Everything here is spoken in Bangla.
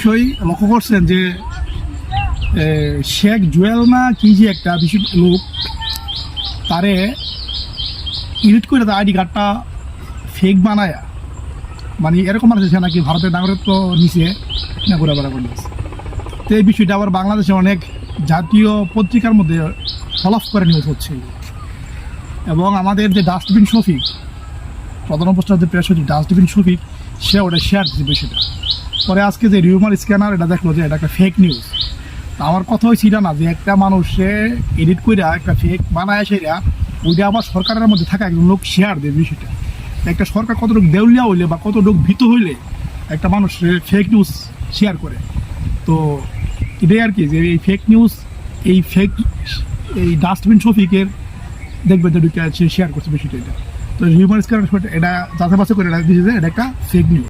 বিষয় লক্ষ্য করছেন যে শেখ জুয়েল না কি যে একটা বিশেষ লোক, তারে এডিট করে তার আইডি কার্ডটা ফেক বানায় মানে এরকম মানুষ আছে নাকি ভারতের নাগরিকত্ব নিচে না ঘোরা বেড়া করতেছে তো এই বিষয়টা আবার বাংলাদেশে অনেক জাতীয় পত্রিকার মধ্যে ফলাফ করে নিউজ হচ্ছে। এবং আমাদের যে ডাস্টবিন শফিক, প্রধান উপস্থিত যে প্রেস সচিব ডাস্টবিন শফিক, সে ওটা শেয়ার দিচ্ছে বিষয়টা। পরে আজকে যে রিউমার স্ক্যানার, এটা দেখল যে এটা একটা ফেক নিউজ আমার কথা হয়েছে এটা না যে একটা মানুষে এডিট করে একটা ফেক বানায় সেটা ওইটা আবার সরকারের মধ্যে থাকা একজন লোক শেয়ার দেবে বিষয়টা। একটা সরকার কতটুকু দেউলিয়া হইলে বা কতটুকু ভীত হইলে একটা মানুষ ফেক নিউজ শেয়ার করে। তো এটাই আর কি যে এই ফেক নিউজ এই ফেক এই ডাস্টবিন শফিকের দেখবেন যে শেয়ার করছে বিষয়টা এটা। তো হিউম্যান স্ক্যানার এটা যাচাই করে দিয়েছে এটা একটা ফেক নিউজ